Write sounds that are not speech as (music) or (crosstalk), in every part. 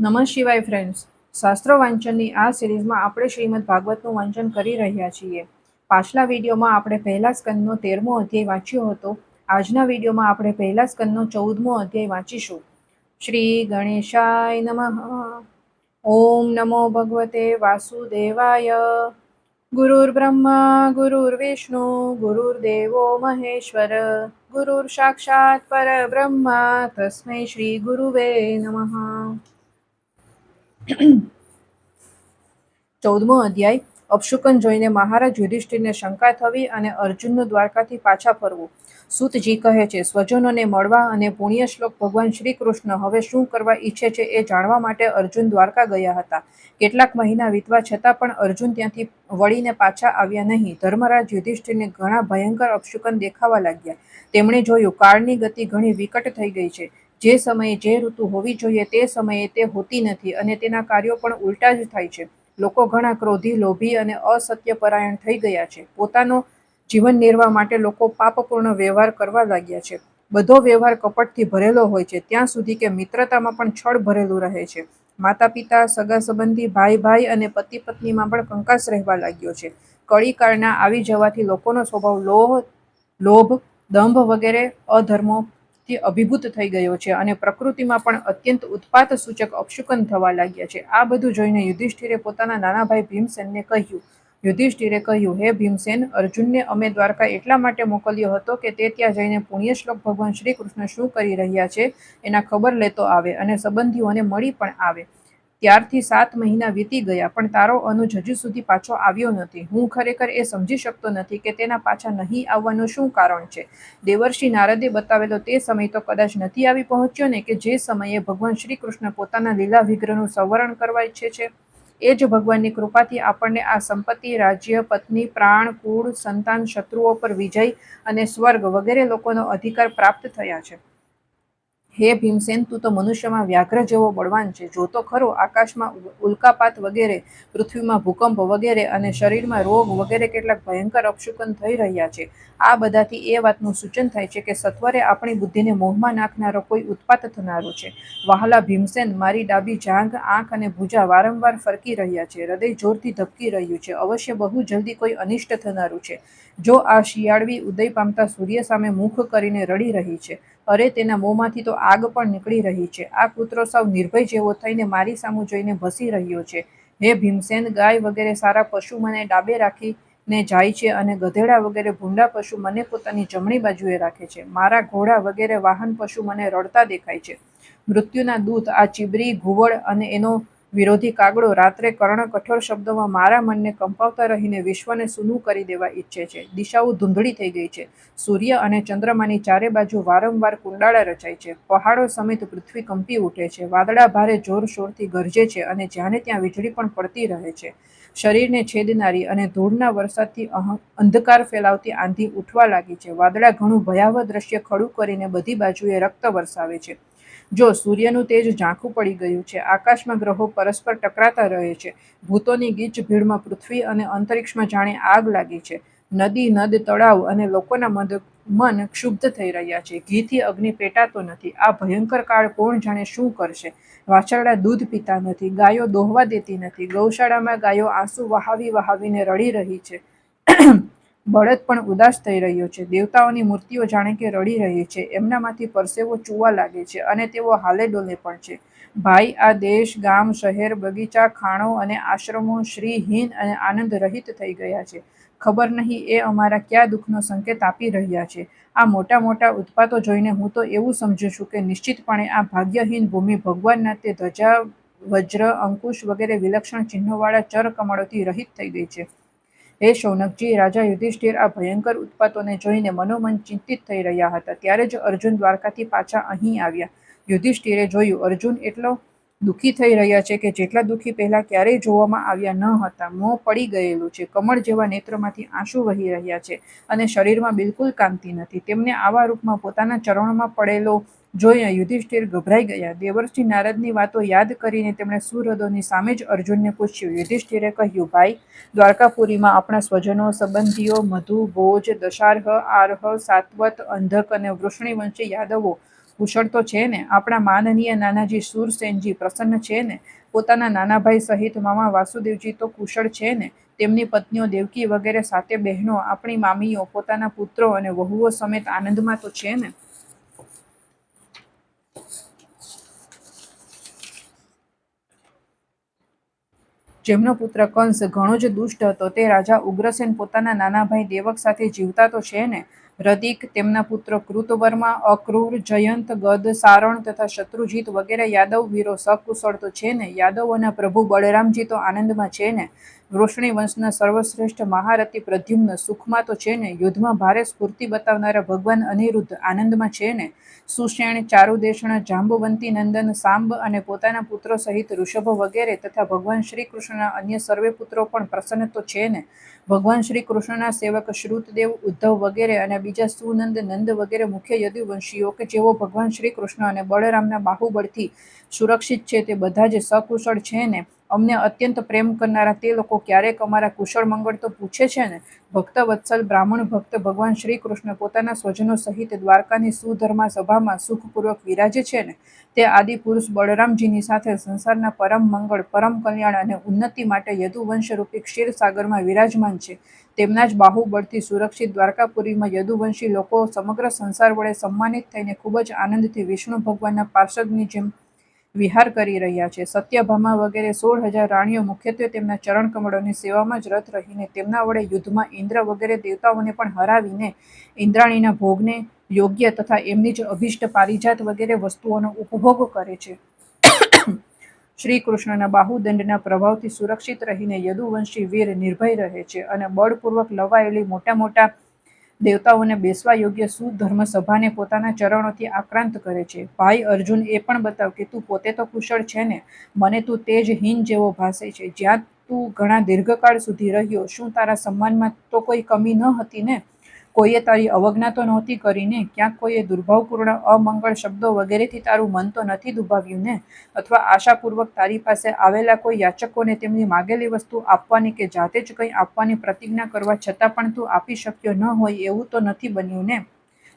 નમઃ શિવાય ફ્રેન્ડ્સ શાસ્ત્ર વાંચનની આ સિરીઝમાં આપણે શ્રીમદ ભાગવતનું વાંચન કરી રહ્યા છીએ. પાછલા વિડીયોમાં આપણે પહેલા સ્કંદનો તેરમો અધ્યાય વાંચ્યો હતો. આજના વિડીયોમાં આપણે પહેલા સ્કંદનો ચૌદમો અધ્યાય વાંચીશું. શ્રી ગણેશાય નમઃ. ઓમ નમો ભગવતે વાસુદેવાય. ગુરુર્બ્રહ્મા, ગુરુર્વિષ્ણુ, ગુરુર્દેવો મહેશ્વર. ગુરુર સાક્ષાત પરબ્રહ્મા. તસ્મૈ શ્રી ગુરુવે નમઃ. (coughs) ચૌદમો અધ્યાય. અપશુકન જોઈને મહારાજ યુધિષ્ઠિરને શંકા થવી અને અર્જુનનું દ્વારકાથી પાછા ફરવું. સુતજી કહે છે, સ્વજનોને મળવા અને પુણ્ય શ્લોક ભગવાન શ્રી કૃષ્ણ હવે શું કરવા ઈચ્છે છે એ જાણવા માટે અર્જુન દ્વારકા ગયા હતા. કેટલાક મહિના વીતવા છતાં પણ અર્જુન ત્યાંથી વળીને પાછા આવ્યા નહીં. ધર્મરાજ યુધિષ્ઠિરને ઘણા ભયંકર અપશુકન દેખાવા લાગ્યા. તેમણે જોયું, કાળની ગતિ ઘણી વિકટ થઈ ગઈ છે. જે સમયે જે ઋતુ હોવી જોઈએ તે સમયે તે હોતી નથી અને તેના કાર્યો પણ ઉલટા જ થાય છે. લોકો ઘણા ક્રોધી, લોભી અને અસત્યપરાયણ થઈ ગયા છે. પોતાનો જીવન નિર્વાહ માટે લોકો પાપપૂર્ણ વ્યવહાર કરવા લાગ્યા છે. બધો વ્યવહાર કપટથી ભરેલો હોય છે. ત્યાં સુધી કે મિત્રતામાં પણ છળ ભરેલું રહે છે. માતા પિતા સગા સંબંધી ભાઈ ભાઈ અને પતિ પત્નીમાં પણ કંકાસ રહેવા લાગ્યો છે. કળી કાળના આવી જવાથી લોકોનો સ્વભાવ લોહ, લોભ, દંભ વગેરે, અધર્મો થી અભિભૂત થઈ ગયો છે અને પ્રકૃતિમાં પણ અત્યંત ઉત્પાત સૂચક અપશુકન થવા લાગ્યા છે. આ બધું જોઈને યુધિષ્ઠિરે પોતાના નાના ભાઈ ભીમસેનને કહ્યું, યુધિષ્ઠિરે કહ્યું, હે ભીમસેન, અર્જુનને અમે દ્વારકા એટલા માટે મોકલ્યો હતો કે તે ત્યાં જઈને પુણ્યશ્લોક ભગવાન શ્રી કૃષ્ણ શું કરી રહ્યા છે એના ખબર લેતો આવે અને સંબંધીઓને મળી પણ આવે. ત્યારથી સાત મહિના વીતી ગયા, પણ તારો અનુજ હજુ સુધી પાછો આવ્યો નથી. હું ખરેખર એ સમજી શકતો નથી કે તેના પાછા નહીં આવવાનું શું કારણ છે. દેવર્ષિ નારદે બતાવેલો તે સમય તો કદાચ નથી આવી પહોંચ્યો ને કે જે સમયે ભગવાન શ્રી કૃષ્ણ પોતાના લીલા વિગ્રહનું સંવરણ કરવા ઈચ્છે છે, એ જ ભગવાનની કૃપાથી આપણને આ સંપત્તિ, રાજ્ય, પત્ની, પ્રાણ, કુળ, સંતાન, શત્રુઓ પર વિજય અને સ્વર્ગ વગેરે લોકોનો અધિકાર પ્રાપ્ત થયા છે. હે ભીમસેન, તું તો મનુષ્યમાં વ્યાઘ્ર જેવો બળવાન છે. જો તો ખરો આકાશમાં ઉલ્કાપાત વગેરે, પૃથ્વીમાં ભૂકંપ વગેરે અને શરીરમાં રોગ વગેરે કેટલાક ભયંકર અપશુકન થઈ રહ્યા છે. આ બધાથી એ વાતનું સૂચન થાય છે કે સત્વરે આપણી બુદ્ધિને મોહમાં નાખનારો કોઈ ઉત્પાત થનારો છે. વહાલા ભીમસેન, મારી ડાબી જાંઘ, આંખ અને ભુજા વારંવાર ફરકી રહ્યા છે. હૃદય જોરથી ધબકી રહ્યું છે. અવશ્ય બહુ જલ્દી કોઈ અનિષ્ટ થનારું છે. જો આ શિયાળવી ઉદય પામતા સૂર્ય સામે મુખ કરીને રડી રહી છે અરે તેના મોંમાંથી તો આગ પણ નીકળી રહી છે. આ કૂતરો સાવ નિર્ભય જેવો થઈને મારી સામું જોઈને ભસી રહ્યો છે. હે ભીમસેન, ગાય વગેરે સારા પશુ મને ડાબે રાખીને જાય છે અને ગધેડા વગેરે ભૂંડા પશુ મને પોતાની જમણી બાજુએ રાખે છે. મારા ઘોડા વગેરે વાહન પશુ મને રડતા દેખાય છે. મૃત્યુના દૂત, આ ચીબરી, ઘુવડ અને એનો વિરોધી કાગડો રાત્રે કર્ણ કઠોર શબ્દોમાં મારા મનને કંપાવતા રહીને વિશ્વને સૂનું કરી દેવા ઈચ્છે છે. દિશાઓ ધૂંધળી થઈ ગઈ છે. સૂર્ય અને ચંદ્રમાની ચારે બાજુ વારંવાર કુંડાળા રચાય છે. પહાડો સમેત પૃથ્વી કંપી ઉઠે છે. વાદળા ભારે જોરશોરથી ગરજે છે અને જ્યાંને ત્યાં વીજળી પણ પડતી રહે છે. શરીરને છેદનારી અને ધૂળના વરસાદથી અંધકાર ફેલાવતી આંધી ઉઠવા લાગી છે. વાદળા ઘણું ભયાવહ દ્રશ્ય ખડું કરીને બધી બાજુએ રક્ત વરસાવે છે. જો સૂર્યનું તેજ ઝાંખું પડી ગયું છે, આકાશમાં ગ્રહો પરસ્પર ટકરાતા રહે છે, ભૂતોની ગીચ ભીડમાં પૃથ્વી અને અંતરિક્ષમાં જાણે આગ લાગી છે, નદી, નદ, તળાવ અને લોકોના મદ, મન ક્ષુબ્ધ થઈ રહ્યા છે, ઘીથી અગ્નિ પેટાતો નથી, આ ભયંકર કાળ કોણ જાણે શું કરશે? વાછરડા દૂધ પીતા નથી, ગાયો દોહવા દેતી નથી, ગૌશાળામાં ગાયો આંસુ વહાવી વહાવીને રડી રહી છે. બળદ પણ ઉદાસ થઈ રહ્યો છે. દેવતાઓની મૂર્તિઓ જાણે કે રડી રહી છે. એમનામાંથી પરસેવો ચૂવા લાગે છે અને તેઓ હાલે ડોલે પણ છે. ભાઈ, આ દેશ, ગામ, શહેર, બગીચા, ખાણો અને આશ્રમો શ્રીહીન અને આનંદ રહિત થઈ ગયા છે. ખબર નહીં એ અમારા કયા દુઃખનો સંકેત આપી રહ્યા છે. આ મોટા મોટા ઉત્પાતો જોઈને હું તો એવું સમજુ છું કે નિશ્ચિતપણે આ ભાગ્યહીન ભૂમિ ભગવાનના તે ધજા વજ્ર, અંકુશ વગેરે વિલક્ષણ ચિહ્નોવાળા ચર કમળોથી રહિત થઈ ગઈ છે. હે શૌનકજી રાજા યુધિષ્ઠિર આ ભયંકર ઉત્પાતોને જોઈને મનોમન ચિંતિત થઈ રહ્યા હતા. ત્યારે જ અર્જુન દ્વારકાથી પાછા અહીં આવ્યા. યુધિષ્ઠિરે જોયું, અર્જુન એટલો દુઃખી થઈ રહ્યા છે કે જેટલા દુઃખી પહેલાં ક્યારેય જોવામાં આવ્યા ન હતા. મોં પડી ગયેલું છે. કમળ જેવા નેત્રમાંથી આંસુ વહી રહ્યા છે અને શરીરમાં બિલકુલ કાંતિ નથી. તેમને આવા રૂપમાં પોતાના ચરણોમાં પડેલો જોઈને યુધિષ્ઠિર ગભરાઈ ગયા. દેવર્ષિ નારદની વાતો યાદ કરીને તેમણે સુહૃદોની સામે જ અર્જુનને પૂછ્યું. યુધિષ્ઠિરે કહ્યું, ભાઈ, દ્વારકાપુરીમાં આપણા સ્વજનો, સંબંધીઓ, મધુ, ભોજ, દશાર્હ, આર્હ, સાત્વત, અંધક અને વૃષ્ણિવંશી યાદવો કુશળ તો છે ને? આપણા માનનીય નાનાજી સુરસેનજી પ્રસન્ન છે ને? પોતાના નાના ભાઈ સહિત મામા વાસુદેવજી તો કુશળ છે ને? તેમની પત્નીઓ દેવકી વગેરે સાતે બહેનો, આપણી મામીઓ, પોતાના પુત્રો અને વહુઓ સમેત આનંદમાં તો છે ને? જેમનો પુત્ર કંસ ઘણો જ દુષ્ટ હતો, તે રાજા ઉગ્રસેન પોતાના નાના ભાઈ દેવક સાથે જીવતા તો છે ને રદિક તેમના પુત્ર કૃતવર્મા, અક્રૂર, જયંત, ગદ, સારણ તથા શત્રુજીત વગેરે યાદવ, વીરો, સકુશળ તો છે ને? યાદવોના પ્રભુ બળરામજી તો આનંદમાં છે ને? વૃષ્ણી વંશના સર્વશ્રેષ્ઠ મહારથી પ્રદ્યુમ્ન સુખમાં તો છે ને? યુદ્ધમાં ભારે સ્ફૂર્તિ બતાવનારા ભગવાન અનિરુદ્ધ આનંદમાં છે ને? સુષેણ ચારુદેશણ, જાંબુવંતી નંદન, સાંબ અને પોતાના પુત્રો સહિત ઋષભ વગેરે તથા ભગવાન શ્રી કૃષ્ણના અન્ય સર્વે પુત્રો પણ પ્રસન્ન તો છે ને? ભગવાન શ્રી કૃષ્ણના સેવક શ્રુતદેવ ઉદ્ધવ વગેરે અને બીજા સુનંદ, નંદ વગેરે મુખ્ય યદુવંશીઓ કે જેઓ ભગવાન શ્રી કૃષ્ણ અને બળરામના બાહુબળથી સુરક્ષિત છે તે બધા જ સકુશળ છે ને? અમને અત્યંત પ્રેમ કરનારા તે લોકો ક્યારેક અમારા કુશળ મંગળ તો પૂછે છે ને? ભક્ત વત્સલ, બ્રાહ્મણ ભક્ત ભગવાન શ્રી કૃષ્ણ પોતાના સ્વજનો સહિત દ્વારકાની સુધર્મા સભામાં સુખપૂર્વક વિરાજે છે ને? તે આદિ પુરુષ બળરામજીની સાથે સંસારના પરમ મંગળ, પરમ કલ્યાણ અને ઉન્નતિ માટે યદુવંશ રૂપી ક્ષીરસાગરમાં વિરાજમાન છે. તેમના જ બાહુબળથી સુરક્ષિત દ્વારકાપુરીમાં યદુવંશી લોકો સમગ્ર સંસાર વડે સન્માનિત થઈને ખૂબ જ આનંદથી વિષ્ણુ ભગવાનના પાર્ષદની જેમ વિહાર કરી રહ્યા છે. સત્યભામા વગેરે સોળ હજાર રાણીઓ મુખ્યત્વે તેમના ચરણ કમળોની સેવામાં જ રત રહીને તેમના વડે યુદ્ધમાં ઇન્દ્ર વગેરે દેવતાઓને પણ હરાવીને ઇન્દ્રાણીના ભોગને યોગ્ય તથા એમની જ અભિષ્ટ પારિજાત વગેરે વસ્તુઓનો ઉપભોગ કરે છે. શ્રી કૃષ્ણના બાહુદંડના પ્રભાવથી સુરક્ષિત રહીને યદુવંશી વીર નિર્ભય રહે છે અને બળપૂર્વક લવાયેલી મોટા મોટા દેવતાઓને બેસવા યોગ્ય સુધર્મ સભાને પોતાના ચરણોથી આક્રાંત કરે છે. ભાઈ અર્જુન એ પણ બતાવ કે તું પોતે તો કુશળ છે ને? મને તું તેજ હિન જેવો ભાસે છે. જ્યાં તું ઘણા દીર્ઘકાળ સુધી રહ્યો, શું તારા સન્માનમાં તો કોઈ કમી ન હતી ને? કોઈએ તારી અવજ્ઞા તો નહોતી કરીને, ક્યાંક કોઈએ દુર્ભાવપૂર્ણ અમંગળ શબ્દો વગેરેથી તારું મન તો નથી દુભાવ્યું ને? અથવા આશાપૂર્વક તારી પાસે આવેલા કોઈ યાચકોને તેમની માગેલી વસ્તુ આપવાની કે જાતે જ કંઈ આપવાની પ્રતિજ્ઞા કરવા છતાં પણ તું આપી શક્યો ન હોય એવું તો નથી બન્યું ને?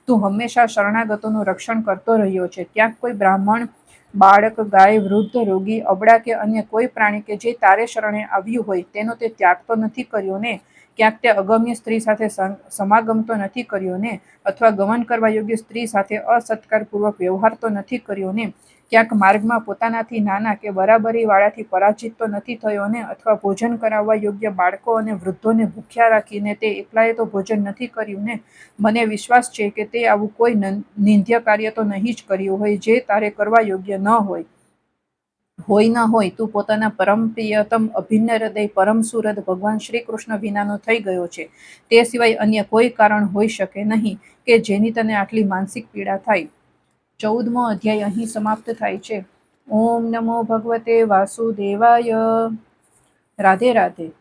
તું હંમેશા શરણાગતોનું રક્ષણ કરતો રહ્યો છે. ક્યાંક કોઈ બ્રાહ્મણ, બાળક, ગાય, વૃદ્ધ, રોગી, અબળા કે અન્ય કોઈ પ્રાણી કે જે તારે શરણે આવ્યું હોય, તેનો તે ત્યાગ તો નથી કર્યો ને? ક્યાંક તે અગમ્ય સ્ત્રી સાથે સમાગમ તો નથી કર્યો ને? અથવા ગમન કરવા યોગ્ય સ્ત્રી સાથે અસત્કારપૂર્વક વ્યવહાર તો નથી કર્યો ને? ક્યાંક માર્ગમાં પોતાનાથી નાના કે બરાબરી વાળાથી પરાજિત તો નથી થયો ને? અથવા ભોજન કરાવવા યોગ્ય બાળકો અને વૃદ્ધોને ભૂખ્યા રાખીને તે એકલાએ તો ભોજન નથી કર્યું ને? મને વિશ્વાસ છે કે તે આવું કોઈ નિંદ્ય કાર્ય તો નહીં જ કર્યું હોય, જે તારે કરવા યોગ્ય ન હોય. હોય ન હોય તું પોતાના પરમ પ્રિયતમ અભિન્ન હૃદય પરમ સુરત ભગવાન શ્રી કૃષ્ણ વિનાનો થઈ ગયો છે. તે સિવાય અન્ય કોઈ કારણ હોઈ શકે નહીં કે જેની તને આટલી માનસિક પીડા થાય. ચૌદમો અધ્યાય અહીં સમાપ્ત થાય છે. ઓમ નમો ભગવતે વાસુદેવાય. રાધે રાધે.